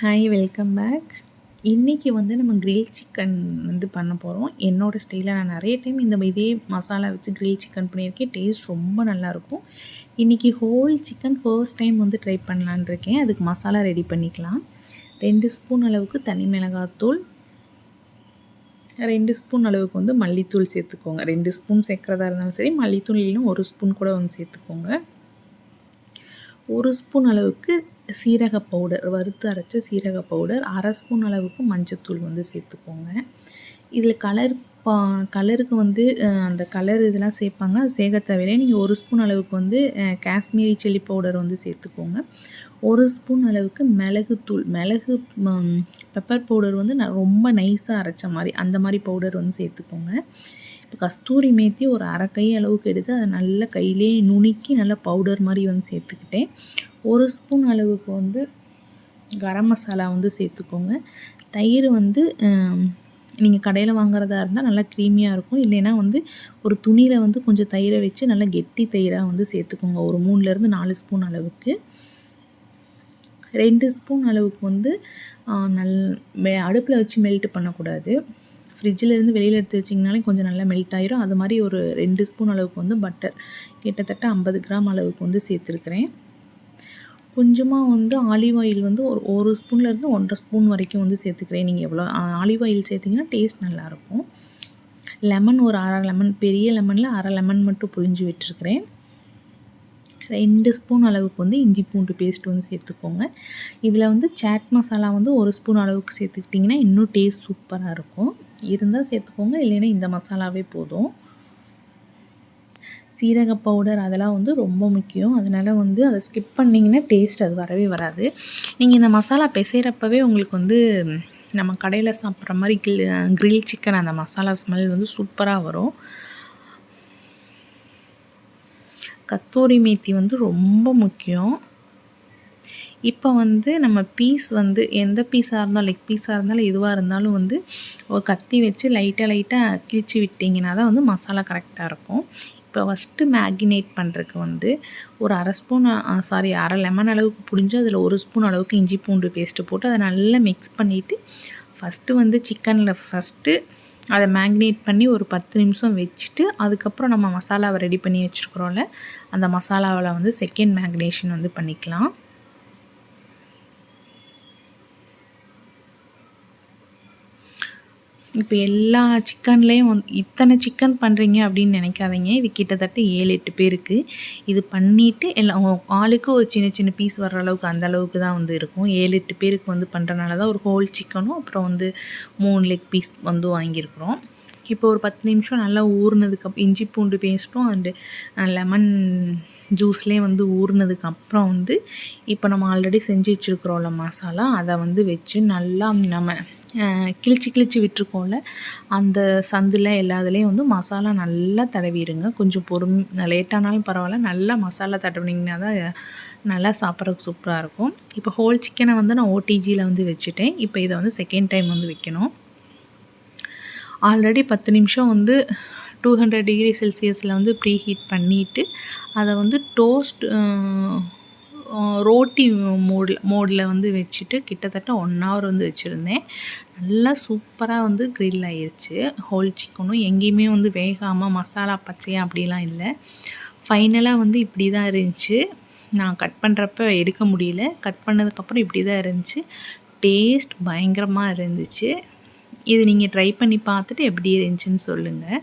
Hi welcome back இன்றைக்கி வந்து நம்ம கிரில் சிக்கன் வந்து பண்ண போகிறோம் என்னோடய ஸ்டைலில் நான் நிறைய டைம் இந்த இதே மசாலா வச்சு கிரில் சிக்கன் பண்ணியிருக்கேன். டேஸ்ட் ரொம்ப நல்லாயிருக்கும் இன்றைக்கி ஹோல் சிக்கன் ஃபர்ஸ்ட் டைம் வந்து ட்ரை பண்ணலான் இருக்கேன். அதுக்கு மசாலா ரெடி பண்ணிக்கலாம். ரெண்டு ஸ்பூன் அளவுக்கு தனி மிளகாத்தூள். ரெண்டு ஸ்பூன் அளவுக்கு வந்து மல்லித்தூள் சேர்த்துக்கோங்க. ரெண்டு ஸ்பூன் சேர்க்குறதா இருந்தாலும் சரி மல்லித்தூள் இல்லைன்னா ஒரு ஸ்பூன் கூட வந்து சேர்த்துக்கோங்க. ஒரு ஸ்பூன் அளவுக்கு சீரக பவுடர் வறுத்து அரைச்ச சீரக பவுடர் அரை ஸ்பூன் அளவுக்கு மஞ்சத்தூள் வந்து சேர்த்துக்கோங்க. இதில் கலர் பா கலருக்கு வந்து அந்த கலர் இதெல்லாம் சேர்ப்பாங்க. அது சேர்க்க தேவையில்லை நீங்கள் ஒரு ஸ்பூன் அளவுக்கு வந்து காஷ்மீரி சில்லி பவுடர் வந்து சேர்த்துக்கோங்க. ஒரு ஸ்பூன் அளவுக்கு மிளகுத்தூள். மிளகு பெப்பர் பவுடர் வந்து நான் ரொம்ப நைஸாக அரைச்ச மாதிரி அந்த மாதிரி பவுடர் வந்து சேர்த்துக்கோங்க. இப்போ கஸ்தூரி மேத்தி ஒரு அரை கை அளவுக்கு எடுத்து அதை நல்லா கையிலே நுணுக்கி நல்லா பவுடர் மாதிரி வந்து சேர்த்துக்கிட்டேன். ஒரு ஸ்பூன் அளவுக்கு வந்து கரம் மசாலா வந்து சேர்த்துக்கோங்க. தயிர் வந்து நீங்கள் கடையில் வாங்குறதா இருந்தால் நல்லா க்ரீமியாக இருக்கும். இல்லைன்னா வந்து ஒரு துணியில் வந்து கொஞ்சம் தயிரை வச்சு நல்லா கெட்டி தயிராக வந்து சேர்த்துக்கோங்க. ஒரு மூணுலேருந்து நாலு ஸ்பூன் அளவுக்கு. ரெண்டு ஸ்பூன் அளவுக்கு வந்து நல் அடுப்பில் வச்சு மெல்ட் பண்ணக்கூடாது. ஃப்ரிட்ஜில் இருந்து வெளியில் எடுத்து வச்சிங்கனாலே கொஞ்சம் நல்லா மெல்ட் ஆயிரும். அது மாதிரி ஒரு ரெண்டு ஸ்பூன் அளவுக்கு வந்து பட்டர் கிட்டத்தட்ட ஐம்பது கிராம் அளவுக்கு வந்து சேர்த்துருக்குறேன். கொஞ்சமாக வந்து ஆலிவ் ஆயில் வந்து ஒரு ஒரு ஸ்பூன்லேருந்து ஒன்றரை ஸ்பூன் வரைக்கும் வந்து சேர்த்துக்கிறேன். நீங்கள் எவ்வளோ ஆலிவ் ஆயில் சேர்த்திங்கன்னா டேஸ்ட் நல்லாயிருக்கும். லெமன் ஒரு அரை லெமன் பெரிய லெமனில் அரை லெமன் மட்டும் புழிஞ்சு விட்டுருக்குறேன். ரெண்டு ஸ்பூன் அளவுக்கு வந்து இஞ்சி பூண்டு பேஸ்ட் வந்து சேர்த்துக்கோங்க. இதில் வந்து சாட் மசாலா வந்து ஒரு ஸ்பூன் அளவுக்கு சேர்த்துக்கிட்டிங்கன்னா இன்னும் டேஸ்ட் சூப்பராக இருக்கும். இருந்தால் சேர்த்துக்கோங்க இல்லைன்னா இந்த மசாலாவே போதும். சீரக பவுடர் அதெல்லாம் வந்து ரொம்ப முக்கியம். அதனால் வந்து அதை ஸ்கிப் பண்ணிங்கன்னா டேஸ்ட் அது வரவே வராது. நீங்கள் இந்த மசாலா பிசைகிறப்பவே உங்களுக்கு வந்து நம்ம கடையில் சாப்பிட்ற மாதிரி கில் கிரில் சிக்கன் அந்த மசாலா ஸ்மெல் வந்து சூப்பராக வரும். கஸ்தூரி மேத்தி வந்து ரொம்ப முக்கியம். இப்போ வந்து நம்ம பீஸ் வந்து எந்த பீஸாக இருந்தாலும் லெக் பீஸாக இருந்தாலும் எதுவாக இருந்தாலும் வந்து ஒரு கத்தி வச்சு லைட்டாக லைட்டாக கிழிச்சு விட்டிங்கன்னா தான் வந்து மசாலா கரெக்டாக இருக்கும். இப்போ ஃபஸ்ட்டு மேகினேட் பண்ணுறதுக்கு வந்து ஒரு அரை ஸ்பூன் சாரி அரை லெமன் அளவுக்கு புழிஞ்சு அதில் ஒரு ஸ்பூன் அளவுக்கு இஞ்சி பூண்டு பேஸ்ட்டு போட்டு அதை நல்லா மிக்ஸ் பண்ணிவிட்டு ஃபஸ்ட்டு வந்து சிக்கனில் ஃபஸ்ட்டு அதை மேக்னேட் பண்ணி ஒரு பத்து நிமிஷம் வச்சுட்டு அதுக்கப்புறம் நம்ம மசாலாவை ரெடி பண்ணி வச்சுருக்குறோம்ல அந்த மசாலாவில் வந்து செகண்ட் மேக்னேஷன் வந்து பண்ணிக்கலாம். இப்போ எல்லா சிக்கன்லேயும் வந்து இத்தனை சிக்கன் பண்ணுறீங்க அப்படின்னு நினைக்காதீங்க. இது கிட்டத்தட்ட ஏழு எட்டு பேருக்கு. இது பண்ணிவிட்டு எல்லாம் ஆளுக்கு ஒரு சின்ன சின்ன பீஸ் வர்ற அளவுக்கு அந்த அளவுக்கு தான் வந்து இருக்கும். ஏழு எட்டு பேருக்கு வந்து பண்ணுறனால தான் ஒரு ஹோல் சிக்கனும் அப்புறம் வந்து மூணு லெக் பீஸ் வந்து வாங்கியிருக்கிறோம். இப்போ ஒரு பத்து நிமிஷம் நல்லா ஊறினதுக்கு இஞ்சி பூண்டு பேஸ்ட்டும் அண்டு லெமன் ஜூஸ்லேயே வந்து ஊறினதுக்கு அப்புறம் வந்து இப்போ நம்ம ஆல்ரெடி செஞ்சு வச்சுருக்குறோம்ல மசாலா அதை வந்து வச்சு நல்லா நம்ம கிழிச்சு கிழிச்சு விட்டுருக்கோம்ல அந்த சந்தில் எல்லாத்துலேயும் வந்து மசாலா நல்லா தடவிடுங்க. கொஞ்சம் பொறும் லேட்டானாலும் பரவாயில்ல. நல்லா மசாலா தடவினீங்கன்னா தான் நல்லா சாப்பிட்றதுக்கு சூப்பராக இருக்கும். இப்போ ஹோல் சிக்கனை வந்து நான் ஓடிஜியில் வந்து வச்சுட்டேன். இப்போ இதை வந்து செகண்ட் டைம் வந்து வைக்கணும். ஆல்ரெடி பத்து நிமிஷம் வந்து டூ ஹண்ட்ரட் டிகிரி செல்சியஸில் வந்து ப்ரீ ஹீட் பண்ணிவிட்டு அதை வந்து டோஸ்ட் ரோட்டி மோடில் மோடில் வந்து வச்சுட்டு கிட்டத்தட்ட ஒன் ஹவர் வந்து வச்சுருந்தேன். நல்லா சூப்பராக வந்து க்ரில் ஆயிடுச்சு ஹோல் சிக்கனும் எங்கேயுமே வந்து வேகாமல் மசாலா பச்சையாக அப்படிலாம் இல்லை. ஃபைனலாக வந்து இப்படி தான் இருந்துச்சு. நான் கட் பண்ணுறப்ப எடுக்க முடியல. கட் பண்ணதுக்கப்புறம் இப்படி தான் இருந்துச்சு. டேஸ்ட் பயங்கரமாக இருந்துச்சு. இது நீங்கள் ட்ரை பண்ணி பார்த்துட்டு எப்படி இருந்துச்சுன்னு சொல்லுங்கள்